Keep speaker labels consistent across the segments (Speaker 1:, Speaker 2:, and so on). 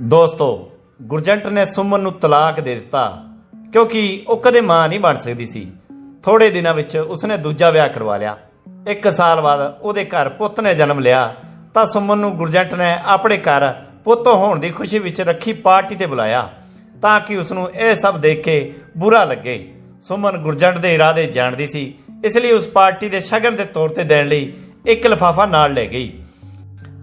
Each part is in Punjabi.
Speaker 1: ਦੋਸਤੋ, ਗੁਰਜੰਟ ਨੇ ਸੁਮਨ ਨੂੰ ਤਲਾਕ ਦੇ ਦਿੱਤਾ, ਕਿਉਂਕਿ ਉਹ ਕਦੇ ਮਾਂ ਨਹੀਂ ਬਣ ਸਕਦੀ ਸੀ। ਥੋੜੇ ਦਿਨਾਂ ਵਿੱਚ ਉਸਨੇ ਦੂਜਾ ਵਿਆਹ ਕਰਵਾ ਲਿਆ। ਇੱਕ ਸਾਲ ਬਾਅਦ ਉਹਦੇ ਘਰ ਪੁੱਤ ਨੇ ਜਨਮ ਲਿਆ, ਤਾਂ ਸੁਮਨ ਨੂੰ ਗੁਰਜੰਟ ਨੇ ਆਪਣੇ ਘਰ ਪੁੱਤ ਹੋਣ ਦੀ ਖੁਸ਼ੀ ਵਿੱਚ ਰੱਖੀ ਪਾਰਟੀ ਤੇ ਬੁਲਾਇਆ, ਤਾਂ ਕਿ ਉਸ ਨੂੰ ਇਹ ਸਭ ਦੇਖ ਕੇ ਬੁਰਾ ਲੱਗੇ। ਸੁਮਨ ਗੁਰਜੰਟ ਦੇ ਇਰਾਦੇ ਜਾਣਦੀ ਸੀ, ਇਸ ਲਈ ਉਸ ਪਾਰਟੀ ਦੇ ਸ਼ਗਨ ਦੇ ਤੌਰ ਤੇ ਦੇਣ ਲਈ ਇੱਕ ਲਿਫਾਫਾ ਨਾਲ ਲੈ ਗਈ।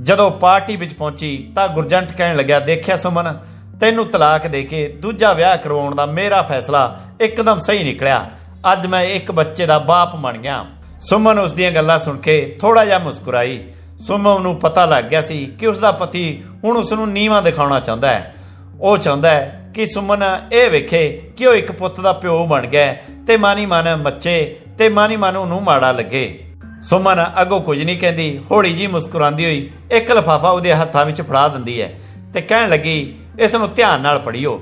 Speaker 1: ਜਦੋਂ ਪਾਰਟੀ ਵਿੱਚ ਪਹੁੰਚੀ ਤਾਂ ਗੁਰਜੰਟ ਕਹਿਣ ਲੱਗਿਆ, ਦੇਖਿਆ ਸੁਮਨ, ਤੈਨੂੰ ਤਲਾਕ ਦੇ ਕੇ ਦੂਜਾ ਵਿਆਹ ਕਰਵਾਉਣ ਦਾ ਮੇਰਾ ਫੈਸਲਾ ਇੱਕਦਮ ਸਹੀ ਨਿਕਲਿਆ। ਅੱਜ ਮੈਂ ਇੱਕ ਬੱਚੇ ਦਾ ਬਾਪ ਬਣ ਗਿਆ। ਸੁਮਨ ਉਸ ਦੀਆਂ ਗੱਲਾਂ ਸੁਣ ਕੇ ਥੋੜਾ ਜਿਹਾ ਮੁਸਕਰਾਈ। ਸੁਮਨ ਨੂੰ ਪਤਾ ਲੱਗ ਗਿਆ ਸੀ ਕਿ ਉਸ ਦਾ ਪਤੀ ਹੁਣ ਉਸ ਨੂੰ ਨੀਵਾ ਦਿਖਾਉਣਾ ਚਾਹੁੰਦਾ ਹੈ। ਉਹ ਚਾਹੁੰਦਾ ਹੈ ਕਿ ਸੁਮਨ ਇਹ ਵੇਖੇ ਕਿ ਉਹ ਇੱਕ ਪੁੱਤ ਦਾ ਪਿਓ ਬਣ ਗਿਆ ਤੇ ਮਾਨੀ ਮਨ ਮੱਚੇ ਤੇ ਮਾਨੀ ਮਨ ਉਹਨੂੰ ਮਾੜਾ ਲੱਗੇ। ਸੁਮਨ ਅੱਗੋਂ ਕੁਝ ਨਹੀਂ ਕਹਿੰਦੀ, ਹੌਲੀ ਜੀ ਮੁਸਕਰਾਉਂਦੀ ਹੋਈ, ਇੱਕ ਲਫਾਫਾ ਉਹਦੇ ਹੱਥਾਂ ਵਿੱਚ ਫੜਾ ਦਿੰਦੀ ਹੈ ਤੇ ਕਹਿਣ ਲੱਗੀ, ਇਸ ਨੂੰ ਧਿਆਨ ਨਾਲ ਪੜ੍ਹਿਓ।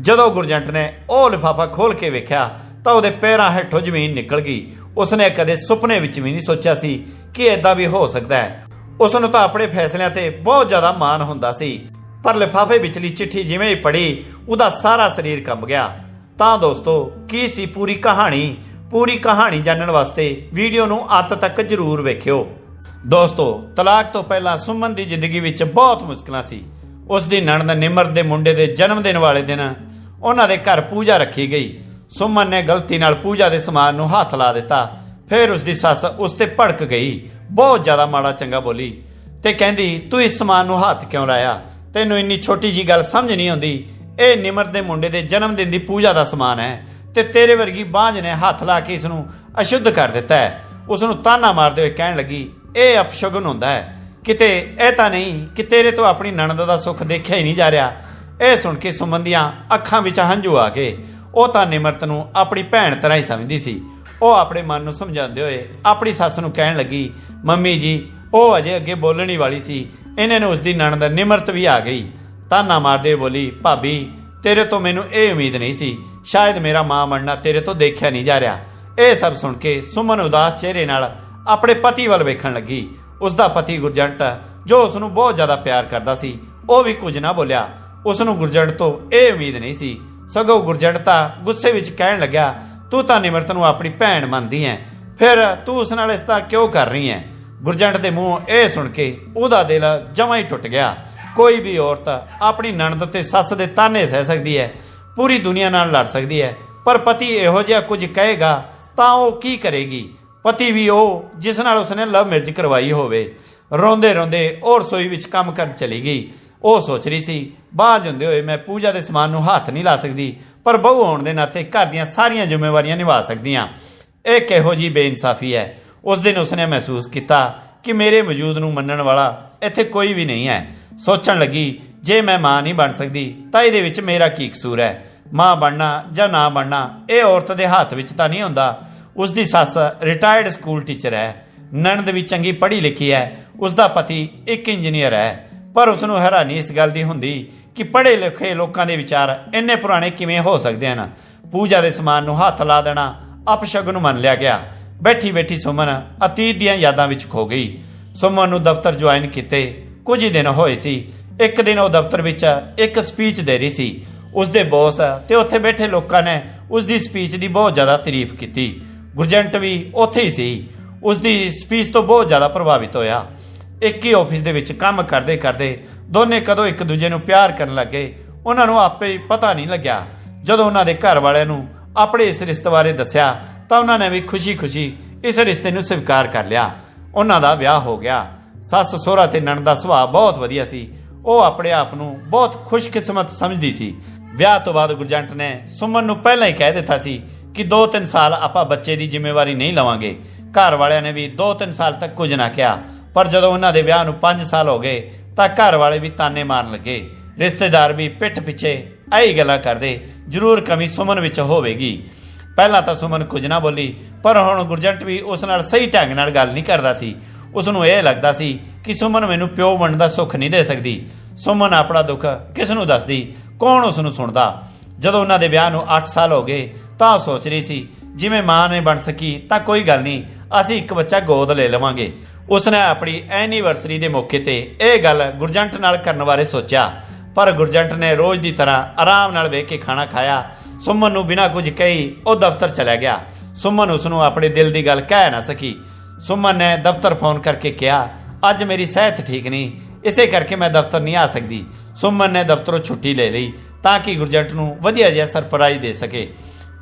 Speaker 1: ਜਦੋਂ ਗੁਰਜੰਟ ਨੇ ਉਹ ਲਿਫਾਫਾ ਖੋਲ ਕੇ ਵੇਖਿਆ, ਤਾਂ ਉਹਦੇ ਪੈਰਾਂ ਹੇਠੋਂ ਜ਼ਮੀਨ ਨਿਕਲ ਗਈ। ਉਸਨੇ ਕਦੇ ਸੁਪਨੇ ਵਿੱਚ ਵੀ ਨਹੀਂ ਸੋਚਿਆ ਸੀ ਕਿ ਐਦਾਂ ਵੀ ਹੋ ਸਕਦਾ ਹੈ। ਉਸ ਨੂੰ ਤਾਂ ਆਪਣੇ ਫੈਸਲਿਆਂ ਤੇ ਬਹੁਤ ਜ਼ਿਆਦਾ ਮਾਣ ਹੁੰਦਾ ਸੀ, ਪਰ ਲਿਫਾਫੇ ਵਿਚਲੀ ਚਿੱਠੀ ਜਿਵੇਂ ਹੀ ਪੜ੍ਹੀ, ਉਹਦਾ ਸਾਰਾ ਸਰੀਰ ਕੰਬ ਗਿਆ। ਤਾਂ ਦੋਸਤੋ, ਕੀ ਸੀ ਪੂਰੀ ਕਹਾਣੀ? ਪੂਰੀ ਕਹਾਣੀ ਜਾਣਨ ਵਾਸਤੇ ਵੀਡੀਓ ਨੂੰ ਅੰਤ ਤੱਕ ਜ਼ਰੂਰ ਵੇਖਿਓ। ਦੋਸਤੋ, ਤਲਾਕ ਤੋਂ ਪਹਿਲਾਂ ਸੁਮਨ ਦੀ ਜ਼ਿੰਦਗੀ ਵਿੱਚ ਬਹੁਤ ਮੁਸ਼ਕਲਾਂ ਸੀ। ਉਸ ਦੀ ਨਣਦ ਨਿਮਰ ਦੇ ਮੁੰਡੇ ਦੇ ਜਨਮ ਦਿਨ ਵਾਲੇ ਦਿਨ ਉਹਨਾਂ ਦੇ ਘਰ ਪੂਜਾ ਰੱਖੀ ਗਈ। ਸੁਮਨ ਨੇ ਗਲਤੀ ਨਾਲ ਪੂਜਾ ਦੇ ਸਮਾਨ ਨੂੰ ਹੱਥ ਲਾ ਦਿੱਤਾ। ਫਿਰ ਉਸ ਦੀ ਸੱਸ ਉਸ ਤੇ ਭੜਕ ਗਈ। ਬਹੁਤ ਜ਼ਿਆਦਾ ਮਾੜਾ ਚੰਗਾ ਬੋਲੀ ਤੇ ਕਹਿੰਦੀ, ਤੂੰ ਇਸ ਸਮਾਨ ਨੂੰ ਹੱਥ ਕਿਉਂ ਲਾਇਆ? ਤੈਨੂੰ ਇੰਨੀ ਛੋਟੀ ਜੀ ਗੱਲ ਸਮਝ ਨਹੀਂ ਆਉਂਦੀ। ਇਹ ਨਿਮਰ ਦੇ ਮੁੰਡੇ ਦੇ ਜਨਮ ਦਿਨ ਦੀ ਪੂਜਾ ਦਾ ਸਮਾਨ ਹੈ। ਤੇ ਤੇਰੇ ਵਰਗੀ ਬਾਂਝ ਨੇ ਹੱਥ ਲਾ ਕੇ ਇਸ ਨੂੰ ਅਸ਼ੁੱਧ ਕਰ ਦਿੱਤਾ ਹੈ। ਉਸ ਨੂੰ ਤਾਨਾ ਮਾਰਦੇ ਹੋਏ ਕਹਿਣ ਲੱਗੀ, ਇਹ ਅਪਸ਼ਗਨ ਹੁੰਦਾ ਹੈ। ਕਿਤੇ ਇਹ ਤਾਂ ਨਹੀਂ ਕਿ ਤੇਰੇ ਤੋਂ ਆਪਣੀ ਨਣਦ ਦਾ ਸੁੱਖ ਦੇਖਿਆ ਹੀ ਨਹੀਂ ਜਾ ਰਿਹਾ। ਇਹ ਸੁਣ ਕੇ ਸੁਮਨ ਦੀਆਂ ਅੱਖਾਂ ਵਿੱਚ ਹੰਝੂ ਆ ਗਏ। ਉਹ ਤਾਂ ਨਿਮਰਤ ਨੂੰ ਆਪਣੀ ਭੈਣ ਤਰ੍ਹਾਂ ਹੀ ਸਮਝਦੀ ਸੀ। ਉਹ ਆਪਣੇ ਮਨ ਨੂੰ ਸਮਝਾਉਂਦੇ ਹੋਏ ਆਪਣੀ ਸੱਸ ਨੂੰ ਕਹਿਣ ਲੱਗੀ, ਮੰਮੀ ਜੀ, ਉਹ ਅਜੇ ਅੱਗੇ ਬੋਲਣੀ ਵਾਲੀ ਸੀ। ਇਹਨੇ ਨੂੰ ਉਸ ਦੀ ਨਣਦ ਨਿਮਰਤ ਵੀ ਆ ਗਈ। ਤਾਨਾ ਮਾਰਦੇ ਬੋਲੀ, ਭਾਬੀ ਤੇਰੇ ਤੋਂ ਮੈਨੂੰ ਇਹ ਉਮੀਦ ਨਹੀਂ ਸੀ। ਸ਼ਾਇਦ ਮੇਰਾ ਮਾਂ ਬਣਨਾ ਤੇਰੇ ਤੋਂ ਦੇਖਿਆ ਨਹੀਂ ਜਾ ਰਿਹਾ। ਇਹ ਸਭ ਸੁਣ ਕੇ ਸੁਮਨ ਉਦਾਸ ਚਿਹਰੇ ਨਾਲ ਆਪਣੇ ਪਤੀ ਵੱਲ ਵੇਖਣ ਲੱਗੀ। ਉਸ ਦਾ ਪਤੀ ਗੁਰਜੰਟ, ਜੋ ਉਸ ਨੂੰ ਬਹੁਤ ਜ਼ਿਆਦਾ ਪਿਆਰ ਕਰਦਾ ਸੀ, ਉਹ ਵੀ ਕੁਝ ਨਾ ਬੋਲਿਆ। ਉਸ ਨੂੰ ਗੁਰਜੰਟ ਤੋਂ ਇਹ ਉਮੀਦ ਨਹੀਂ ਸੀ। ਸਗੋਂ ਗੁਰਜੰਟ ਤਾਂ ਗੁੱਸੇ ਵਿੱਚ ਕਹਿਣ ਲੱਗਿਆ, ਤੂੰ ਤਾਂ ਨਿਮਰਤ ਨੂੰ ਆਪਣੀ ਭੈਣ ਮੰਨਦੀ ਐ। ਫਿਰ ਤੂੰ ਉਸ ਨਾਲ ਇਸ ਤਰ੍ਹਾਂ ਕਿਉਂ ਕਰ ਰਹੀ ਐ? ਗੁਰਜੰਟ ਦੇ ਮੂੰਹ ਇਹ ਸੁਣ ਕੇ ਉਹਦਾ ਦਿਲ ਜਮਾਂ ਹੀ ਟੁੱਟ ਗਿਆ। ਕੋਈ ਵੀ ਔਰਤ ਆਪਣੀ ਨਣਦ ਤੇ ਸੱਸ ਦੇ ਤਾਨੇ ਸਹਿ ਸਕਦੀ ਹੈ, ਪੂਰੀ ਦੁਨੀਆ ਨਾਲ ਲੜ ਸਕਦੀ ਹੈ, ਪਰ ਪਤੀ ਇਹੋ ਜਿਹਾ ਕੁਝ ਕਹੇਗਾ ਤਾਂ ਉਹ ਕੀ ਕਰੇਗੀ? ਪਤੀ ਵੀ ਉਹ ਜਿਸ ਨਾਲ ਉਸਨੇ ਲਵ ਮੈਰਿਜ ਕਰਵਾਈ ਹੋਵੇ। ਰੋਂਦੇ ਰੋਂਦੇ ਉਹ ਰਸੋਈ ਵਿੱਚ ਕੰਮ ਕਰਨ ਚਲੀ ਗਈ। ਉਹ ਸੋਚ ਰਹੀ ਸੀ, ਬਾਝ ਹੁੰਦੇ ਹੋਏ ਮੈਂ ਪੂਜਾ ਦੇ ਸਮਾਨ ਨੂੰ ਹੱਥ ਨਹੀਂ ਲਾ ਸਕਦੀ, ਪਰ ਬਹੂ ਹੋਣ ਦੇ ਨਾਤੇ ਘਰ ਦੀਆਂ ਸਾਰੀਆਂ ਜ਼ਿੰਮੇਵਾਰੀਆਂ ਨਿਭਾ ਸਕਦੀਆਂ ਹਾਂ। ਇਹ ਕਿਹੋ ਜੀ ਬੇਇਨਸਾਫੀ ਹੈ। ਉਸ ਦਿਨ ਉਸਨੇ ਮਹਿਸੂਸ ਕੀਤਾ ਕਿ ਮੇਰੇ ਵਜੂਦ ਨੂੰ ਮੰਨਣ ਵਾਲਾ ਇੱਥੇ ਕੋਈ ਵੀ ਨਹੀਂ ਹੈ। ਸੋਚਣ ਲੱਗੀ, ਜੇ ਮੈਂ ਮਾਂ ਨਹੀਂ ਬਣ ਸਕਦੀ, ਤਾਂ ਇਹਦੇ ਵਿੱਚ ਮੇਰਾ ਕੀ ਕਸੂਰ ਹੈ? ਮਾਂ ਬਣਨਾ ਜਾਂ ਨਾ ਬਣਨਾ, ਇਹ ਔਰਤ ਦੇ ਹੱਥ ਵਿੱਚ ਤਾਂ ਨਹੀਂ ਹੁੰਦਾ। ਉਸ ਦੀ ਸੱਸ ਰਿਟਾਇਰਡ ਸਕੂਲ ਟੀਚਰ ਹੈ। ਨਣਦ ਵੀ ਚੰਗੀ ਪੜ੍ਹੀ ਲਿਖੀ ਹੈ। ਉਸ ਦਾ ਪਤੀ ਇੱਕ ਇੰਜੀਨੀਅਰ ਹੈ। ਪਰ ਉਸ ਨੂੰ ਹੈਰਾਨੀ ਇਸ ਗੱਲ ਦੀ ਹੁੰਦੀ ਕਿ ਪੜ੍ਹੇ ਲਿਖੇ ਲੋਕਾਂ ਦੇ ਵਿਚਾਰ ਇੰਨੇ ਪੁਰਾਣੇ ਕਿਵੇਂ ਹੋ ਸਕਦੇ ਹਨ? ਪੂਜਾ ਦੇ ਸਮਾਨ ਨੂੰ ਹੱਥ ਲਾ ਦੇਣਾ, ਅਪਸ਼ਗਨ ਮੰਨ ਲਿਆ ਗਿਆ। ਬੈਠੀ ਬੈਠੀ ਸੁਮਨ ਅਤੀਤ ਦੀਆਂ ਯਾਦਾਂ ਵਿੱਚ ਖੋ ਗਈ। ਸੁਮਨ ਨੂੰ ਦਫ਼ਤਰ ਜੁਆਇਨ ਕੀਤੇ। ਕੁਝ ਹੀ ਦਿਨ ਹੋਏ ਸੀ। ਇੱਕ ਦਿਨ ਉਹ ਦਫ਼ਤਰ ਵਿੱਚ ਇੱਕ ਸਪੀਚ ਦੇ ਰਹੀ ਸੀ। ਉਸ ਦੇ ਬੌਸ ਤੇ ਉੱਥੇ ਬੈਠੇ ਲੋਕਾਂ ਨੇ ਉਸ ਦੀ ਸਪੀਚ ਦੀ ਬਹੁਤ ਜ਼ਿਆਦਾ ਤਾਰੀਫ ਕੀਤੀ। ਗੁਰਜੰਟ ਵੀ ਉੱਥੇ ਹੀ ਸੀ। ਉਸ ਦੀ ਸਪੀਚ ਤੋਂ ਬਹੁਤ ਜ਼ਿਆਦਾ ਪ੍ਰਭਾਵਿਤ ਹੋਇਆ। ਇੱਕ ਹੀ ਆਫਿਸ ਦੇ ਵਿੱਚ ਕੰਮ ਕਰਦੇ ਕਰਦੇ ਦੋਨੇ ਕਦੋਂ ਇੱਕ ਦੂਜੇ ਨੂੰ ਪਿਆਰ ਕਰਨ ਲੱਗੇ। ਉਹਨਾਂ ਨੂੰ ਆਪੇ ਹੀ ਪਤਾ ਨਹੀਂ ਲੱਗਿਆ। ਜਦੋਂ ਉਹਨਾਂ ਦੇ ਘਰ ਵਾਲਿਆਂ ਨੂੰ ਆਪਣੇ ਇਸ ਰਿਸ਼ਤੇ ਬਾਰੇ ਦੱਸਿਆ ਤਾਂ ਉਹਨਾਂ ਨੇ ਵੀ ਖੁਸ਼ੀ-ਖੁਸ਼ੀ ਇਸ ਰਿਸ਼ਤੇ ਨੂੰ ਸਵੀਕਾਰ ਕਰ ਲਿਆ। ਉਹਨਾਂ ਦਾ ਵਿਆਹ ਹੋ ਗਿਆ। ਸੱਸ ਸਹੁਰਾ ਤੇ ਨਣਦ ਦਾ ਸੁਭਾਅ ਬਹੁਤ ਵਧੀਆ ਸੀ। ਉਹ ਆਪਣੇ ਆਪ ਨੂੰ ਬਹੁਤ ਖੁਸ਼ਕਿਸਮਤ ਸਮਝਦੀ ਸੀ। ਵਿਆਹ ਤੋਂ ਬਾਅਦ ਗੁਰਜੰਟ ਨੇ ਸੁਮਨ ਨੂੰ ਪਹਿਲਾਂ ਹੀ ਕਹਿ ਦਿੱਤਾ ਸੀ ਕਿ 2-3 ਸਾਲ ਆਪਾਂ ਬੱਚੇ ਦੀ ਜ਼ਿੰਮੇਵਾਰੀ ਨਹੀਂ ਲਵਾਂਗੇ। ਘਰ ਵਾਲਿਆਂ ਨੇ ਵੀ 2-3 ਸਾਲ ਤੱਕ ਕੁਝ ਨਾ ਕਿਹਾ। ਪਰ ਜਦੋਂ ਉਹਨਾਂ ਦੇ ਵਿਆਹ ਨੂੰ 5 ਸਾਲ ਹੋ ਗਏ, ਤਾਂ ਘਰ ਵਾਲੇ ਵੀ ਤਾਨੇ ਮਾਰਨ ਲੱਗੇ। ਰਿਸ਼ਤੇਦਾਰ ਵੀ ਪਿੱਠ ਪਿੱਛੇ ਆਹੀ ਗੱਲਾਂ ਕਰਦੇ। ਜ਼ਰੂਰ ਕਮੀ ਸੁਮਨ ਵਿੱਚ ਹੋਵੇਗੀ। ਪਹਿਲਾਂ ਤਾਂ ਸੁਮਨ ਕੁਝ ਨਾ ਬੋਲੀ, ਪਰ ਹੁਣ ਗੁਰਜੰਟ ਵੀ ਉਸ ਨਾਲ ਸਹੀ ਢੰਗ ਨਾਲ ਗੱਲ ਨਹੀਂ ਕਰਦਾ ਸੀ। ਉਸ ਨੂੰ ਇਹ ਲੱਗਦਾ ਸੀ ਕਿ ਸੁਮਨ ਮੈਨੂੰ ਪਿਓ ਬਣਨ ਦਾ ਸੁੱਖ ਨਹੀਂ ਦੇ ਸਕਦੀ। ਸੁਮਨ ਆਪਣਾ ਦੁੱਖ ਕਿਸ ਨੂੰ ਦੱਸਦੀ? ਕੌਣ ਉਸ ਨੂੰ ਸੁਣਦਾ? ਜਦੋਂ ਉਹਨਾਂ ਦੇ ਵਿਆਹ ਨੂੰ 8 ਸਾਲ ਹੋ ਗਏ, ਤਾਂ ਉਹ ਸੋਚ ਰਹੀ ਸੀ, ਜਿਵੇਂ ਮਾਂ ਨੇ ਬਣ ਸਕੀ, ਤਾਂ ਕੋਈ ਗੱਲ ਨਹੀਂ, ਅਸੀਂ ਇੱਕ ਬੱਚਾ ਗੋਦ ਲੈ ਲਵਾਂਗੇ। ਉਸਨੇ ਆਪਣੀ ਐਨੀਵਰਸਰੀ ਦੇ ਮੌਕੇ ਤੇ ਇਹ ਗੱਲ ਗੁਰਜੰਟ ਨਾਲ ਕਰਨ ਬਾਰੇ ਸੋਚਿਆ। ਪਰ ਗੁਰਜੰਟ ਨੇ ਰੋਜ਼ ਦੀ ਤਰ੍ਹਾਂ ਆਰਾਮ ਨਾਲ ਵੇਖ ਕੇ ਖਾਣਾ ਖਾਇਆ। ਸੁਮਨ ਨੂੰ ਬਿਨਾਂ ਕੁਝ ਕਹੀ ਉਹ ਦਫ਼ਤਰ ਚਲਾ ਗਿਆ। ਸੁਮਨ ਉਸ ਨੂੰ ਆਪਣੇ ਦਿਲ ਦੀ ਗੱਲ ਕਹਿ ਨਾ ਸਕੀ। ਸੁਮਨ ਨੇ ਦਫ਼ਤਰ ਫੋਨ ਕਰਕੇ ਕਿਹਾ, ਅੱਜ ਮੇਰੀ ਸਿਹਤ ਠੀਕ ਨਹੀਂ, ਇਸੇ ਕਰਕੇ ਮੈਂ ਦਫ਼ਤਰ ਨਹੀਂ ਆ ਸਕਦੀ। ਸੁਮਨ ਨੇ ਦਫ਼ਤਰੋਂ ਛੁੱਟੀ ਲੈ ਲਈ ਤਾਂ ਕਿ ਗੁਰਜੰਟ ਨੂੰ ਵਧੀਆ ਜਿਹਾ ਸਰਪ੍ਰਾਈਜ਼ ਦੇ ਸਕੇ।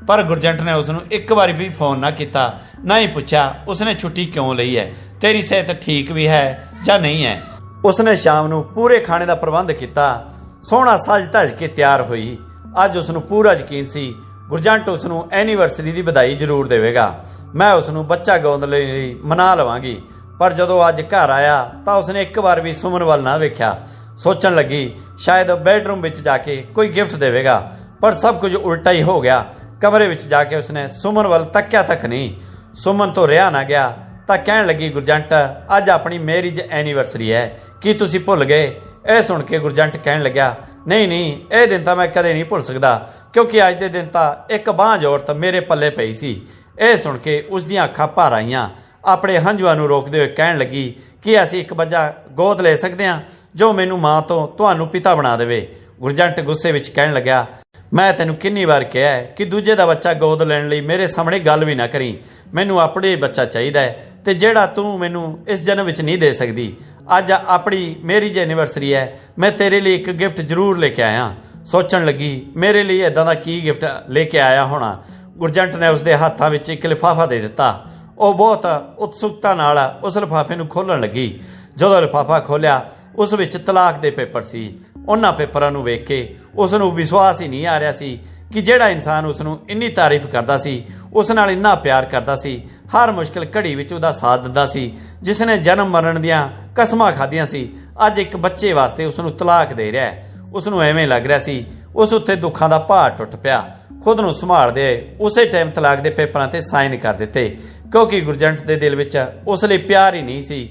Speaker 1: ਪਰ ਗੁਰਜੰਟ ਨੇ ਉਸ ਨੂੰ ਇੱਕ ਵਾਰੀ ਵੀ ਫੋਨ ਨਾ ਕੀਤਾ, ਨਾ ਹੀ ਪੁੱਛਿਆ, ਉਸਨੇ ਛੁੱਟੀ ਕਿਉਂ ਲਈ ਹੈ? ਤੇਰੀ ਸਿਹਤ ਠੀਕ ਵੀ ਹੈ ਜਾਂ ਨਹੀਂ ਹੈ? ਉਸਨੇ ਸ਼ਾਮ ਨੂੰ ਪੂਰੇ ਖਾਣੇ ਦਾ ਪ੍ਰਬੰਧ ਕੀਤਾ। ਸੋਹਣਾ ਸਜ ਧਜ ਕੇ ਤਿਆਰ ਹੋਈ। ਅੱਜ ਉਸ ਨੂੰ ਪੂਰਾ ਯਕੀਨ ਸੀ, ਗੁਰਜੰਟ ਉਸ ਨੂੰ ਐਨੀਵਰਸਰੀ ਦੀ ਵਧਾਈ ਜ਼ਰੂਰ ਦੇਵੇਗਾ। ਮੈਂ ਉਸ ਨੂੰ ਬੱਚਾ ਗੋਦ ਲਈ ਮਨਾ ਲਵਾਂਗੀ, ਪਰ ਜਦੋਂ ਅੱਜ ਘਰ ਆਇਆ ਤਾਂ ਉਸਨੇ ਇੱਕ ਵਾਰ ਵੀ ਸੁਮਨ ਵੱਲ ਨਾ ਵੇਖਿਆ। ਸੋਚਣ ਲੱਗੀ, ਸ਼ਾਇਦ ਬੈਡਰੂਮ ਵਿੱਚ ਜਾ ਕੇ ਕੋਈ ਗਿਫਟ ਦੇਵੇਗਾ, ਪਰ ਸਭ ਕੁਝ ਉਲਟਾ ਹੀ ਹੋ ਗਿਆ। ਕਮਰੇ ਵਿੱਚ ਜਾ ਕੇ ਉਸਨੇ ਸੁਮਨ ਵੱਲ ਤੱਕਿਆ ਤੱਕ ਨਹੀਂ। ਸੁਮਨ ਤੋਂ ਰਿਹਾ ਨਾ ਗਿਆ ਤਾਂ ਕਹਿਣ ਲੱਗੀ, ਗੁਰਜੰਟ, ਅੱਜ ਆਪਣੀ ਮੈਰਿਜ ਐਨੀਵਰਸਰੀ ਹੈ। ਕੀ ਤੁਸੀਂ ਭੁੱਲ ਗਏ? ਇਹ ਸੁਣ ਕੇ ਗੁਰਜੰਟ ਕਹਿਣ ਲੱਗਿਆ, ਨਹੀਂ ਨਹੀਂ, ਇਹ ਦਿਨ ਤਾਂ ਮੈਂ ਕਦੇ ਨਹੀਂ ਭੁੱਲ ਸਕਦਾ, ਕਿਉਂਕਿ ਅੱਜ ਦੇ ਦਿਨ ਤਾਂ ਇੱਕ ਬਾਂਹ ਔਰਤ ਮੇਰੇ ਪੱਲੇ ਪਈ ਸੀ। ਇਹ ਸੁਣ ਕੇ ਉਸ ਦੀਆਂ ਅੱਖਾਂ ਭਰ ਆਈਆਂ। ਆਪਣੇ ਹੰਝੂਆਂ ਨੂੰ ਰੋਕਦੇ ਹੋਏ ਕਹਿਣ ਲੱਗੀ, ਕਿ ਅਸੀਂ ਇੱਕ ਬੱਚਾ ਗੋਦ ਲੈ ਸਕਦੇ ਹਾਂ, ਜੋ ਮੈਨੂੰ ਮਾਂ ਤੋਂ ਤੁਹਾਨੂੰ ਪਿਤਾ ਬਣਾ ਦੇਵੇ? ਗੁਰਜੰਟ ਗੁੱਸੇ ਵਿੱਚ ਕਹਿਣ ਲੱਗਿਆ, ਮੈਂ ਤੈਨੂੰ ਕਿੰਨੀ ਵਾਰ ਕਿਹਾ ਕਿ ਦੂਜੇ ਦਾ ਬੱਚਾ ਗੋਦ ਲੈਣ ਲਈ ਮੇਰੇ ਸਾਹਮਣੇ ਗੱਲ ਵੀ ਨਾ ਕਰੀ। ਮੈਨੂੰ ਆਪਣੇ ਬੱਚਾ ਚਾਹੀਦਾ ਹੈ ਤੇ ਜਿਹੜਾ ਤੂੰ ਮੈਨੂੰ ਇਸ ਜਨਮ ਵਿੱਚ ਨਹੀਂ ਦੇ ਸਕਦੀ ਅੱਜ ਆਪਣੀ ਮੇਰੀ ਜੇ ਐਨੀਵਰਸਰੀ ਹੈ, ਮੈਂ ਤੇਰੇ ਲਈ ਇੱਕ ਗਿਫਟ ਜ਼ਰੂਰ ਲੈ ਕੇ ਆਇਆ। ਸੋਚਣ ਲੱਗੀ, ਮੇਰੇ ਲਈ ਇਦਾਂ ਦਾ ਕੀ ਗਿਫਟ ਲੈ ਕੇ ਆਇਆ ਹੋਣਾ? ਗੁਰਜੰਟ ਨੇ ਉਸਦੇ ਹੱਥਾਂ ਵਿੱਚ ਇੱਕ ਲਿਫਾਫਾ ਦੇ ਦਿੱਤਾ। ਉਹ ਬਹੁਤ ਉਤਸੁਕਤਾ ਨਾਲ ਉਸ ਲਿਫਾਫੇ ਨੂੰ ਖੋਲਣ ਲੱਗੀ। ਜਦੋਂ ਲਿਫਾਫਾ ਖੋਲਿਆ, ਉਸ ਵਿੱਚ ਤਲਾਕ ਦੇ ਪੇਪਰ ਸੀ। ਉਹਨਾਂ ਪੇਪਰਾਂ ਨੂੰ ਵੇਖ ਕੇ ਉਸ ਨੂੰ ਵਿਸ਼ਵਾਸ ਹੀ ਨਹੀਂ ਆ ਰਿਹਾ ਸੀ ਕਿ ਜਿਹੜਾ ਇਨਸਾਨ ਉਸ ਨੂੰ ਇੰਨੀ ਤਾਰੀਫ ਕਰਦਾ ਸੀ, ਉਸ ਨਾਲ ਇੰਨਾ ਪਿਆਰ ਕਰਦਾ ਸੀ ਹਰ ਮੁਸ਼ਕਲ ਘੜੀ ਵਿੱਚ ਉਹਦਾ ਸਾਥ ਦਿੰਦਾ ਸੀ ਜਿਸ ਨੇ ਜਨਮ ਮਰਨ ਦੀਆਂ ਕਸਮਾਂ ਖਾਧੀਆਂ ਸੀ, ਅੱਜ ਇੱਕ ਬੱਚੇ ਵਾਸਤੇ ਉਸ ਨੂੰ ਤਲਾਕ ਦੇ ਰਿਹਾ ਹੈ। ਉਸ ਨੂੰ ਐਵੇਂ ਲੱਗ ਰਿਹਾ ਸੀ, ਉਸ ਉੱਤੇ ਦੁੱਖਾਂ ਦਾ ਭਾਰ ਟੁੱਟ ਪਿਆ। ਖੁਦ ਨੂੰ ਸੰਭਾਲਦੇ ਉਸੇ ਟਾਈਮ ਤਲਾਕ ਦੇ ਪੇਪਰਾਂ ਤੇ ਸਾਈਨ ਕਰ ਦਿੱਤੇ, ਕਿਉਂਕਿ ਗੁਰਜੰਟ ਦੇ ਦਿਲ ਵਿੱਚ ਉਸ ਲਈ ਪਿਆਰ ਹੀ ਨਹੀਂ ਸੀ।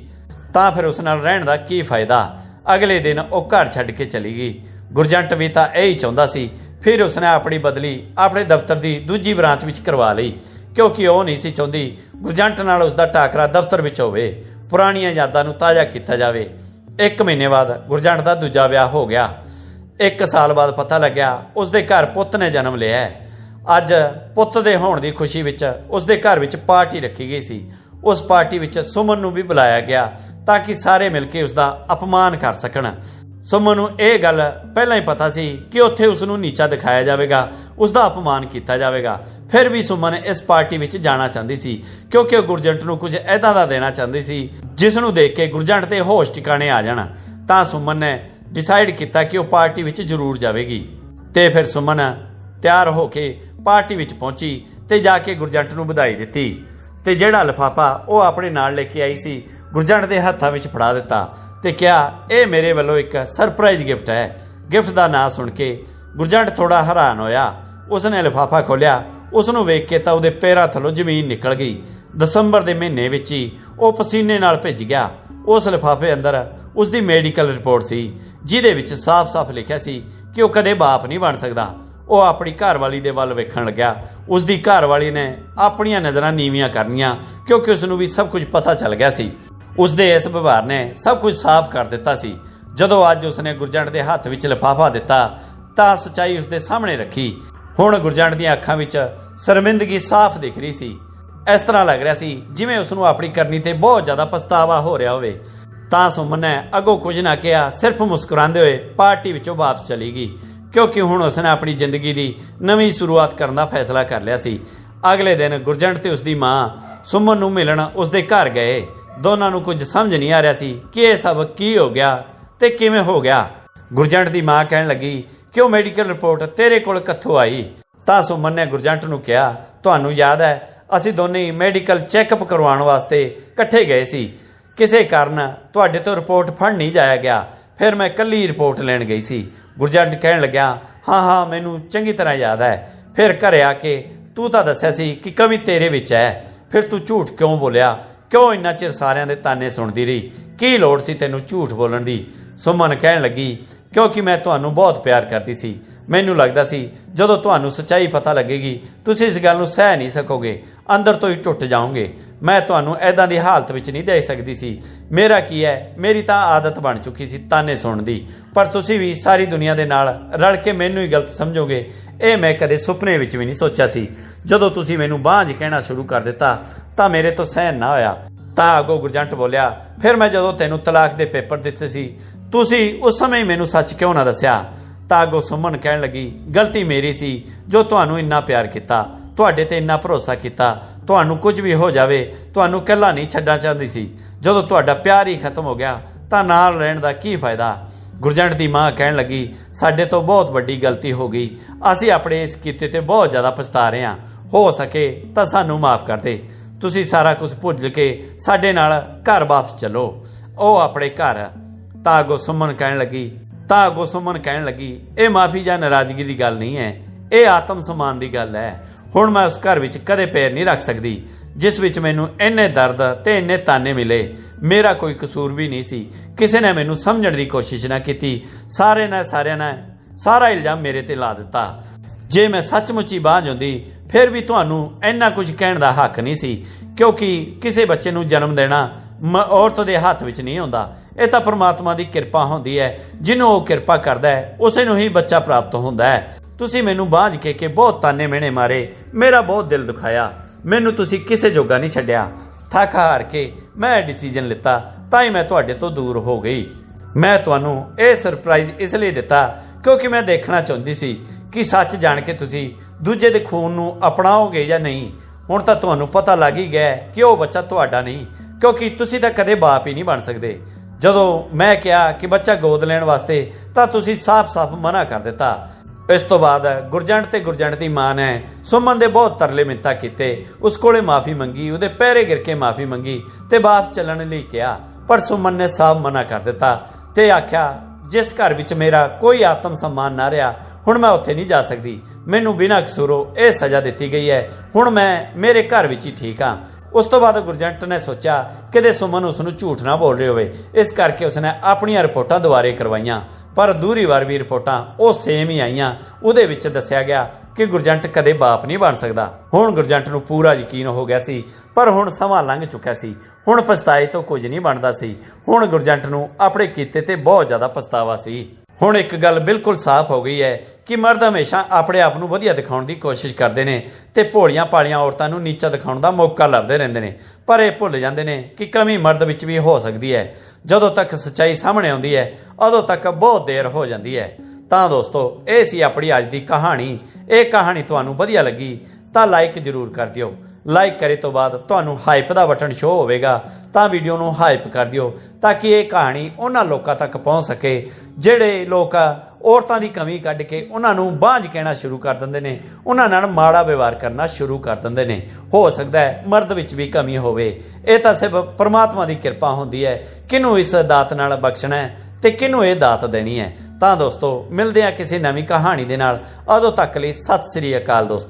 Speaker 1: ਤਾਂ ਫਿਰ ਉਸ ਨਾਲ ਰਹਿਣ ਦਾ ਕੀ ਫਾਇਦਾ? ਅਗਲੇ ਦਿਨ ਉਹ ਘਰ ਛੱਡ ਕੇ ਚਲੀ ਗਈ। ਗੁਰਜੰਟ ਵੀ ਤਾਂ ਇਹ ਹੀ ਚਾਹੁੰਦਾ ਸੀ, ਫਿਰ ਉਸਨੇ ਆਪਣੀ ਬਦਲੀ ਆਪਣੇ ਦਫ਼ਤਰ ਦੀ ਦੂਜੀ ਬ੍ਰਾਂਚ ਵਿੱਚ ਕਰਵਾ ਲਈ, ਕਿਉਂਕਿ ਉਹ ਨਹੀਂ ਸੀ ਚਾਹੁੰਦੀ ਗੁਰਜੰਟ ਨਾਲ ਉਸ ਦਾ ਟਾਕਰਾ ਦਫ਼ਤਰ ਵਿੱਚ ਹੋਵੇ, ਪੁਰਾਣੀਆਂ ਯਾਦਾਂ ਨੂੰ ਤਾਜ਼ਾ ਕੀਤਾ ਜਾਵੇ। ਇੱਕ ਮਹੀਨੇ ਬਾਅਦ ਗੁਰਜੰਟ ਦਾ ਦੂਜਾ ਵਿਆਹ ਹੋ ਗਿਆ। ਇੱਕ ਸਾਲ ਬਾਅਦ ਪਤਾ ਲੱਗਿਆ ਉਸ ਦੇ ਘਰ ਪੁੱਤ ਨੇ ਜਨਮ ਲਿਆ ਅੱਜ ਪੁੱਤ ਦੇ ਹੋਣ ਦੀ ਖੁਸ਼ੀ ਵਿੱਚ ਉਸ ਦੇ ਘਰ ਵਿੱਚ ਪਾਰਟੀ ਰੱਖੀ ਗਈ ਸੀ। ਉਸ ਪਾਰਟੀ ਵਿੱਚ ਸੁਮਨ ਨੂੰ ਵੀ ਬੁਲਾਇਆ ਗਿਆ ਤਾਂ ਕਿ ਸਾਰੇ ਮਿਲ ਕੇ ਉਸ ਦਾ ਅਪਮਾਨ ਕਰ ਸਕਣ। ਸੁਮਨ ਨੂੰ ਇਹ ਗੱਲ ਪਹਿਲਾਂ ਹੀ ਪਤਾ ਸੀ ਕਿ ਉੱਥੇ ਉਸ ਨੂੰ ਨੀਚਾ ਦਿਖਾਇਆ ਜਾਵੇਗਾ ਉਸ ਦਾ ਅਪਮਾਨ ਕੀਤਾ ਜਾਵੇਗਾ। ਫਿਰ ਵੀ ਸੁਮਨ ਇਸ ਪਾਰਟੀ ਵਿੱਚ ਜਾਣਾ ਚਾਹੁੰਦੀ ਸੀ, ਕਿਉਂਕਿ ਉਹ ਗੁਰਜੰਟ ਨੂੰ ਕੁਝ ਐਦਾਂ ਦਾ ਦੇਣਾ ਚਾਹੁੰਦੀ ਸੀ, ਜਿਸ ਨੂੰ ਦੇਖ ਕੇ ਗੁਰਜੰਟ ਦੇ ਹੋਸ਼ ਟਿਕਾਣੇ ਆ ਜਾਣ। ਤਾਂ ਸੁਮਨ ਨੇ ਡਿਸਾਈਡ ਕੀਤਾ ਕਿ ਉਹ ਪਾਰਟੀ ਵਿੱਚ ਜ਼ਰੂਰ ਜਾਵੇਗੀ। ਤੇ ਫਿਰ ਸੁਮਨ ਤਿਆਰ ਹੋ ਕੇ ਪਾਰਟੀ ਵਿੱਚ ਪਹੁੰਚੀ ਤੇ ਜਾ ਕੇ ਗੁਰਜੰਟ ਨੂੰ ਵਧਾਈ ਦਿੱਤੀ। ਤੇ ਜਿਹੜਾ ਲਫਾਫਾ ਉਹ ਆਪਣੇ ਨਾਲ ਲੈ ਕੇ ਆਈ ਸੀ, ਗੁਰਜੰਟ ਦੇ ਹੱਥਾਂ ਵਿੱਚ ਫੜਾ ਦਿੱਤਾ ਤੇ ਕਿਹਾ, ਇਹ ਮੇਰੇ ਵੱਲੋਂ ਇੱਕ ਸਰਪ੍ਰਾਈਜ਼ ਗਿਫਟ ਹੈ। ਗਿਫਟ ਦਾ ਨਾਂ ਸੁਣ ਕੇ ਗੁਰਜੰਟ ਥੋੜਾ ਹੈਰਾਨ ਹੋਇਆ। ਉਸਨੇ ਲਿਫਾਫਾ ਖੋਲ੍ਹਿਆ ਉਸ ਨੂੰ ਵੇਖ ਕੇ ਤਾਂ ਉਹਦੇ ਪੈਰਾਂ ਥੱਲੋਂ ਜ਼ਮੀਨ ਨਿਕਲ ਗਈ। ਦਸੰਬਰ ਦੇ ਮਹੀਨੇ ਵਿੱਚ ਹੀ ਉਹ ਪਸੀਨੇ ਨਾਲ ਭਿੱਜ ਗਿਆ। ਉਸ ਲਿਫਾਫੇ ਅੰਦਰ ਉਸ ਦੀ ਮੈਡੀਕਲ ਰਿਪੋਰਟ ਸੀ, ਜਿਹਦੇ ਵਿੱਚ ਸਾਫ਼-ਸਾਫ਼ ਲਿਖਿਆ ਸੀ ਕਿ ਉਹ ਕਦੇ ਬਾਪ ਨਹੀਂ ਬਣ ਸਕਦਾ। ਉਹ ਆਪਣੀ ਘਰਵਾਲੀ ਦੇ ਵੱਲ ਵੇਖਣ ਲੱਗਿਆ। ਉਸ ਦੀ ਘਰਵਾਲੀ ਨੇ ਆਪਣੀਆਂ ਨਜ਼ਰਾਂ ਨੀਵੀਆਂ ਕਰਨੀਆਂ, ਕਿਉਂਕਿ ਉਸ ਨੂੰ ਵੀ ਸਭ ਕੁਝ ਪਤਾ ਚੱਲ ਗਿਆ ਸੀ। ਉਸ ਦੇ ਇਸ ਵਿਵਹਾਰ ਨੇ ਸਭ ਕੁਝ ਸਾਫ਼ ਕਰ ਦਿੱਤਾ ਸੀ। ਜਦੋਂ ਅੱਜ ਉਸਨੇ ਗੁਰਜੰਟ ਦੇ ਹੱਥ ਵਿੱਚ ਲਿਫਾਫਾ ਦਿੱਤਾ, ਤਾਂ ਸਚਾਈ ਉਸ ਦੇ ਸਾਹਮਣੇ ਰੱਖੀ। ਹੁਣ ਗੁਰਜੰਟ ਦੀਆਂ ਅੱਖਾਂ ਵਿੱਚ ਸ਼ਰਮਿੰਦਗੀ ਸਾਫ਼ ਦਿਖ ਰਹੀ ਸੀ। ਇਸ ਤਰ੍ਹਾਂ ਲੱਗ ਰਿਹਾ ਸੀ ਜਿਵੇਂ ਉਸ ਨੂੰ ਆਪਣੀ ਕਰਨੀ ਤੇ ਬਹੁਤ ਜ਼ਿਆਦਾ ਪਛਤਾਵਾ ਹੋ ਰਿਹਾ ਹੋਵੇ। ਤਾਂ ਸੁਮਨ ਨੇ ਅੱਗੋਂ ਕੁਝ ਨਾ ਕਿਹਾ, ਸਿਰਫ ਮੁਸਕਰਾਉਂਦੇ ਹੋਏ ਪਾਰਟੀ ਵਿੱਚੋਂ ਵਾਪਸ ਚਲੀ ਗਈ, ਕਿਉਂਕਿ ਹੁਣ ਉਸਨੇ ਆਪਣੀ ਜ਼ਿੰਦਗੀ ਦੀ ਨਵੀਂ ਸ਼ੁਰੂਆਤ ਕਰਨ ਦਾ ਫੈਸਲਾ ਕਰ ਲਿਆ ਸੀ। ਅਗਲੇ ਦਿਨ ਗੁਰਜੰਟ ਤੇ ਉਸ ਦੀ ਮਾਂ ਸੁਮਨ ਨੂੰ ਮਿਲਣ ਉਸ ਦੇ ਘਰ ਗਏ। ਦੋਨਾਂ ਨੂੰ ਕੁਝ ਸਮਝ ਨਹੀਂ ਆ ਰਿਹਾ ਸੀ ਕਿ ਇਹ ਸਭ ਕੀ ਹੋ ਗਿਆ ਤੇ ਕਿਵੇਂ ਹੋ ਗਿਆ। ਗੁਰਜੰਟ ਦੀ ਮਾਂ ਕਹਿਣ ਲੱਗੀ, ਕਿਉਂ ਮੈਡੀਕਲ ਰਿਪੋਰਟ ਤੇਰੇ ਕੋਲ ਕਿੱਥੋਂ ਆਈ? ਤਾਂ ਸੁਮਨ ਨੇ ਗੁਰਜੰਟ ਨੂੰ ਕਿਹਾ, ਤੁਹਾਨੂੰ ਯਾਦ ਹੈ, ਅਸੀਂ ਦੋਨੇ ਮੈਡੀਕਲ ਚੈੱਕਅਪ ਕਰਵਾਉਣ ਵਾਸਤੇ ਇਕੱਠੇ ਗਏ ਸੀ। ਕਿਸੇ ਕਾਰਨ ਤੁਹਾਡੇ ਤੋਂ ਰਿਪੋਰਟ ਫੜ ਨਹੀਂ ਜਾਇਆ ਗਿਆ, ਫਿਰ ਮੈਂ ਕੱਲੀ ਰਿਪੋਰਟ ਲੈਣ ਗਈ ਸੀ। ਗੁਰਜੰਟ ਕਹਿਣ ਲੱਗਿਆ, ਹਾਂ ਹਾਂ, ਮੈਨੂੰ ਚੰਗੀ ਤਰ੍ਹਾਂ ਯਾਦ ਹੈ। ਫਿਰ ਘਰੇ ਆ ਕੇ ਤੂੰ ਤਾਂ ਦੱਸਿਆ ਸੀ ਕਿ ਕਵੀ ਤੇਰੇ ਵਿੱਚ ਹੈ। ਫਿਰ ਤੂੰ ਝੂਠ ਕਿਉਂ ਬੋਲਿਆ? ਕਿਉਂ ਇੰਨਾ ਚਿਰ ਸਾਰਿਆਂ ਦੇ ਤਾਨੇ ਸੁਣਦੀ ਰਹੀ? ਕੀ ਲੋੜ ਸੀ ਤੈਨੂੰ ਝੂਠ ਬੋਲਣ ਦੀ? ਸੁਮਨ ਕਹਿਣ ਲੱਗੀ, ਕਿਉਂਕਿ ਮੈਂ ਤੁਹਾਨੂੰ ਬਹੁਤ ਪਿਆਰ ਕਰਦੀ ਸੀ। ਮੈਨੂੰ ਲੱਗਦਾ ਸੀ, ਜਦੋਂ ਤੁਹਾਨੂੰ ਸੱਚਾਈ ਪਤਾ ਲੱਗੇਗੀ, ਤੁਸੀਂ ਇਸ ਗੱਲ ਨੂੰ ਸਹਿ ਨਹੀਂ ਸਕੋਗੇ। ਅੰਦਰ ਤੋਂ ਹੀ ਟੁੱਟ ਜਾਓਗੇ। ਮੈਂ ਤੁਹਾਨੂੰ ਐਦਾਂ ਦੀ ਹਾਲਤ ਵਿੱਚ ਨਹੀਂ ਦੇ ਸਕਦੀ ਸੀ। ਮੇਰਾ ਕੀ ਹੈ ਮੇਰੀ ਤਾਂ ਆਦਤ ਬਣ ਚੁੱਕੀ ਸੀ ਤਾਨੇ ਸੁਣਨ ਦੀ। ਪਰ ਤੁਸੀਂ ਵੀ ਸਾਰੀ ਦੁਨੀਆ ਦੇ ਨਾਲ ਰਲ ਕੇ ਮੈਨੂੰ ਹੀ ਗਲਤ ਸਮਝੋਗੇ। ਇਹ ਮੈਂ ਕਦੇ ਸੁਪਨੇ ਵਿੱਚ ਵੀ ਨਹੀਂ ਸੋਚਿਆ ਸੀ। ਜਦੋਂ ਤੁਸੀਂ ਮੈਨੂੰ ਬਾਂਝ ਕਹਿਣਾ ਸ਼ੁਰੂ ਕਰ ਦਿੱਤਾ, ਤਾਂ ਮੇਰੇ ਤੋਂ ਸਹਿਨ ਨਾ ਹੋਇਆ। ਤਾਂ ਅੱਗੋਂ ਗੁਰਜੰਟ ਬੋਲਿਆ, ਫਿਰ ਮੈਂ ਜਦੋਂ ਤੈਨੂੰ ਤਲਾਕ ਦੇ ਪੇਪਰ ਦਿੱਤੇ ਸੀ ਤੁਸੀਂ ਉਸ ਸਮੇਂ ਮੈਨੂੰ ਸੱਚ ਕਿਉਂ ਨਾ ਦੱਸਿਆ? ਤਾਂ ਅੱਗੋਂ ਸੁਮਨ ਕਹਿਣ ਲੱਗੀ, ਗਲਤੀ ਮੇਰੀ ਸੀ, ਜੋ ਤੁਹਾਨੂੰ ਇੰਨਾ ਪਿਆਰ ਕੀਤਾ, ਤੁਹਾਡੇ ਤੇ ਇੰਨਾ ਭਰੋਸਾ ਕੀਤਾ, ਤੁਹਾਨੂੰ ਕੁਝ ਵੀ ਹੋ ਜਾਵੇ, ਤੁਹਾਨੂੰ ਇਕੱਲਾ ਨਹੀਂ ਛੱਡਣਾ ਚਾਹੁੰਦੀ ਸੀ। ਜਦੋਂ ਤੁਹਾਡਾ ਪਿਆਰ ਹੀ ਖਤਮ ਹੋ ਗਿਆ, ਤਾਂ ਨਾਲ ਰਹਿਣ ਦਾ ਕੀ ਫਾਇਦਾ? ਗੁਰਜੰਟ ਦੀ ਮਾਂ ਕਹਿਣ ਲੱਗੀ, ਸਾਡੇ ਤੋਂ ਬਹੁਤ ਵੱਡੀ ਗਲਤੀ ਹੋ ਗਈ। ਅਸੀਂ ਆਪਣੇ ਇਸ ਕੀਤੇ ਤੇ ਬਹੁਤ ਜ਼ਿਆਦਾ ਪਛਤਾ ਰਹੇ ਹਾਂ। ਹੋ ਸਕੇ ਤਾਂ ਸਾਨੂੰ ਮਾਫ ਕਰ ਦੇ। ਤੁਸੀਂ ਸਾਰਾ ਕੁਝ ਭੁੱਲ ਕੇ ਸਾਡੇ ਨਾਲ ਘਰ ਵਾਪਸ ਚੱਲੋ। ਉਹ ਆਪਣੇ ਘਰ ਤਾਂ ਅੱਗੋਂ ਸੁਮਨ ਕਹਿਣ ਲੱਗੀ ਤਾਂ ਅੱਗੋਂ ਸੁਮਨ ਕਹਿਣ ਲੱਗੀ, ਇਹ ਮਾਫੀ ਜਾਂ ਨਾਰਾਜ਼ਗੀ ਦੀ ਗੱਲ ਨਹੀਂ ਹੈ, ਇਹ ਆਤਮ ਸਮਾਨ ਦੀ ਗੱਲ ਹੈ। ਹੁਣ ਮੈਂ ਉਸ ਘਰ ਵਿੱਚ ਕਦੇ ਪੈਰ ਨਹੀਂ ਰੱਖ ਸਕਦੀ, ਜਿਸ ਵਿੱਚ ਮੈਨੂੰ ਇੰਨੇ ਦਰਦ ਤੇ ਇੰਨੇ ਤਾਨੇ ਮਿਲੇ। ਮੇਰਾ ਕੋਈ ਕਸੂਰ ਵੀ ਨਹੀਂ ਸੀ। ਕਿਸੇ ਨੇ ਮੈਨੂੰ ਸਮਝਣ ਦੀ ਕੋਸ਼ਿਸ਼ ਨਾ ਕੀਤੀ। ਸਾਰੇ ਨੇ ਸਾਰਿਆਂ ਨੇ ਸਾਰਾ ਇਲਜ਼ਾਮ ਮੇਰੇ ਤੇ ਲਾ ਦਿੱਤਾ। ਜੇ ਮੈਂ ਸੱਚਮੁੱਚ ਹੀ ਬਾਝ ਹੁੰਦੀ, ਫਿਰ ਵੀ ਤੁਹਾਨੂੰ ਇੰਨਾ ਕੁਝ ਕਹਿਣ ਦਾ ਹੱਕ ਨਹੀਂ ਸੀ। ਕਿਉਂਕਿ ਕਿਸੇ ਬੱਚੇ ਨੂੰ ਜਨਮ ਦੇਣਾ ਔਰਤ ਦੇ ਹੱਥ ਵਿੱਚ ਨਹੀਂ ਹੁੰਦਾ ਇਹ ਤਾਂ ਪ੍ਰਮਾਤਮਾ ਦੀ ਕਿਰਪਾ ਹੁੰਦੀ ਹੈ, ਜਿਹਨੂੰ ਉਹ ਕਿਰਪਾ ਕਰਦਾ ਹੈ, ਉਸੇ ਨੂੰ ਹੀ ਬੱਚਾ ਪ੍ਰਾਪਤ ਹੁੰਦਾ ਹੈ। ਤੁਸੀਂ ਮੈਨੂੰ ਬਾਝ ਕੇ ਕੇ ਬਹੁਤ ਤਾਨੇ ਮਿਹਣੇ ਮਾਰੇ, ਮੇਰਾ ਬਹੁਤ ਦਿਲ ਦੁਖਾਇਆ, ਮੈਨੂੰ ਤੁਸੀਂ ਕਿਸੇ ਜੋਗਾ ਨਹੀਂ ਛੱਡਿਆ। ਥੱਕ ਹਾਰ ਕੇ ਮੈਂ ਡਿਸੀਜਨ ਲਿੱਤਾ, ਤਾਂ ਹੀ ਮੈਂ ਤੁਹਾਡੇ ਤੋਂ ਦੂਰ ਹੋ ਗਈ। ਮੈਂ ਤੁਹਾਨੂੰ ਇਹ ਸਰਪ੍ਰਾਈਜ਼ ਇਸ ਲਈ ਦਿੱਤਾ, ਕਿਉਂਕਿ ਮੈਂ ਦੇਖਣਾ ਚਾਹੁੰਦੀ ਸੀ ਕਿ ਸੱਚ ਜਾਣ ਕੇ ਤੁਸੀਂ ਦੂਜੇ ਦੇ ਖੂਨ ਨੂੰ ਅਪਣਾਓਗੇ ਜਾਂ ਨਹੀਂ। ਹੁਣ ਤਾਂ ਤੁਹਾਨੂੰ ਪਤਾ ਲੱਗ ਹੀ ਗਿਆ ਕਿ ਉਹ ਬੱਚਾ ਤੁਹਾਡਾ ਨਹੀਂ, ਕਿਉਂਕਿ ਤੁਸੀਂ ਤਾਂ ਕਦੇ ਬਾਪ ਹੀ ਨਹੀਂ ਬਣ ਸਕਦੇ। ਜਦੋਂ ਮੈਂ ਕਿਹਾ ਕਿ ਬੱਚਾ ਗੋਦ ਲੈਣ ਵਾਸਤੇ, ਤਾਂ ਤੁਸੀਂ ਸਾਫ਼-ਸਾਫ਼ ਮਨਾ ਕਰ ਦਿੱਤਾ। ਇਸ ਤੋਂ ਬਾਅਦ ਗੁਰਜੰਟ ਤੇ ਗੁਰਜੰਟ ਦੀ ਮਾਂ ਨੇ ਸੁਮਨ ਦੇ ਬਹੁਤ ਤਰਲੇ ਮਿੰਤਾ ਕੀਤੇ। ਉਸ ਕੋਲੇ ਮਾਫੀ ਮੰਗੀ, ਉਹਦੇ ਪੈਰੇ ਗਿਰ ਕੇ ਮਾਫੀ ਮੰਗੀ ਤੇ ਵਾਪਸ ਚੱਲਣ ਲਈ ਕਿਹਾ। ਪਰ ਸੁਮਨ ਨੇ ਸਾਫ਼ ਮਨਾ ਕਰ ਦਿੱਤਾ ਤੇ ਆਖਿਆ, ਜਿਸ ਘਰ ਵਿੱਚ ਮੇਰਾ ਕੋਈ ਆਤਮ ਸਨਮਾਨ ਨਾ ਰਿਹਾ, ਹੁਣ ਮੈਂ ਉੱਥੇ ਨਹੀਂ ਜਾ ਸਕਦੀ। ਮੈਨੂੰ ਬਿਨਾਂ ਕਸੂਰੋਂ ਇਹ ਸਜ਼ਾ ਦਿੱਤੀ ਗਈ ਹੈ। ਹੁਣ ਮੈਂ ਮੇਰੇ ਘਰ ਵਿੱਚ ਹੀ ਠੀਕ ਹਾਂ। ਉਸ ਤੋਂ ਬਾਅਦ ਗੁਰਜੰਟ ਨੇ ਸੋਚਿਆ ਕਿਤੇ ਸੁਮਨ ਉਸ ਨੂੰ ਝੂਠ ਨਾ ਬੋਲ ਰਹੀ ਹੋਵੇ। ਇਸ ਕਰਕੇ ਉਸਨੇ ਆਪਣੀਆਂ ਰਿਪੋਰਟਾਂ ਦੁਬਾਰੇ ਕਰਵਾਈਆਂ। ਪਰ ਦੂਰੀ ਵਾਰ ਵੀ ਰਿਪੋਰਟਾਂ ਉਹ ਸੇਮ ਹੀ ਆਈਆਂ। ਉਹਦੇ ਵਿੱਚ ਦੱਸਿਆ ਗਿਆ ਕਿ ਗੁਰਜੰਟ ਕਦੇ ਬਾਪ ਨਹੀਂ ਬਣ ਸਕਦਾ। ਹੁਣ ਗੁਰਜੰਟ ਨੂੰ ਪੂਰਾ ਯਕੀਨ ਹੋ ਗਿਆ ਸੀ। ਪਰ ਹੁਣ ਸਮਾਂ ਲੰਘ ਚੁੱਕਿਆ ਸੀ। ਹੁਣ ਪਛਤਾਏ ਤੋਂ ਕੁਝ ਨਹੀਂ ਬਣਦਾ ਸੀ। ਹੁਣ ਗੁਰਜੰਟ ਨੂੰ ਆਪਣੇ ਕੀਤੇ ਤੇ ਬਹੁਤ ਜ਼ਿਆਦਾ ਪਛਤਾਵਾ ਸੀ। ਹੁਣ ਇੱਕ ਗੱਲ ਬਿਲਕੁਲ ਸਾਫ਼ ਹੋ ਗਈ ਹੈ ਕਿ ਮਰਦ ਹਮੇਸ਼ਾ ਆਪਣੇ ਆਪ ਨੂੰ ਵਧੀਆ ਦਿਖਾਉਣ ਦੀ ਕੋਸ਼ਿਸ਼ ਕਰਦੇ ਨੇ ਤੇ ਭੋਲੀਆਂ ਪਾਲੀਆਂ ਔਰਤਾਂ ਨੂੰ ਨੀਚਾ ਦਿਖਾਉਣ ਦਾ ਮੌਕਾ ਲੱਭਦੇ ਰਹਿੰਦੇ ਨੇ। ਪਰ ਇਹ ਭੁੱਲ ਜਾਂਦੇ ਨੇ ਕਿ ਕਮੀ ਮਰਦ ਵਿੱਚ ਵੀ ਹੋ ਸਕਦੀ ਹੈ। ਜਦੋਂ ਤੱਕ ਸੱਚਾਈ ਸਾਹਮਣੇ ਆਉਂਦੀ ਹੈ, ਉਦੋਂ ਤੱਕ ਬਹੁਤ ਦੇਰ ਹੋ ਜਾਂਦੀ ਹੈ। ਤਾਂ ਦੋਸਤੋ, ਇਹ ਸੀ ਆਪਣੀ ਅੱਜ ਦੀ ਕਹਾਣੀ। ਇਹ ਕਹਾਣੀ ਤੁਹਾਨੂੰ ਵਧੀਆ ਲੱਗੀ ਤਾਂ ਲਾਈਕ ਜ਼ਰੂਰ ਕਰ ਦਿਓ। ਲਾਈਕ ਕਰੇ ਤੋਂ ਬਾਅਦ ਤੁਹਾਨੂੰ ਹਾਈਪ ਦਾ ਬਟਨ ਸ਼ੋ ਹੋਵੇਗਾ, ਤਾਂ ਵੀਡੀਓ ਨੂੰ ਹਾਈਪ ਕਰ ਦਿਓ, ਤਾਂ ਕਿ ਇਹ ਕਹਾਣੀ ਉਹਨਾਂ ਲੋਕਾਂ ਤੱਕ ਪਹੁੰਚ ਸਕੇ, ਜਿਹੜੇ ਲੋਕ ਔਰਤਾਂ ਦੀ ਕਮੀ ਕੱਢ ਕੇ ਉਹਨਾਂ ਨੂੰ ਬਾਂਝ ਕਹਿਣਾ ਸ਼ੁਰੂ ਕਰ ਦਿੰਦੇ ਨੇ, ਉਹਨਾਂ ਨਾਲ ਮਾੜਾ ਵਿਵਹਾਰ ਕਰਨਾ ਸ਼ੁਰੂ ਕਰ ਦਿੰਦੇ ਨੇ। ਹੋ ਸਕਦਾ ਹੈ ਮਰਦ ਵਿੱਚ ਵੀ ਕਮੀ ਹੋਵੇ। ਇਹ ਤਾਂ ਸਿਰਫ ਪਰਮਾਤਮਾ ਦੀ ਕਿਰਪਾ ਹੁੰਦੀ ਹੈ, ਕਿਹਨੂੰ ਇਸ ਦਾਤ ਨਾਲ ਬਖਸ਼ਣਾ ਹੈ ਤੇ ਕਿਹਨੂੰ ਇਹ ਦਾਤ ਦੇਣੀ ਹੈ। ਤਾਂ ਦੋਸਤੋ, ਮਿਲਦੇ ਆ ਕਿਸੇ ਨਵੀਂ ਕਹਾਣੀ ਦੇ ਨਾਲ। ਉਦੋਂ ਤੱਕ ਲਈ ਸਤਿ ਸ੍ਰੀ ਅਕਾਲ ਦੋਸਤੋ।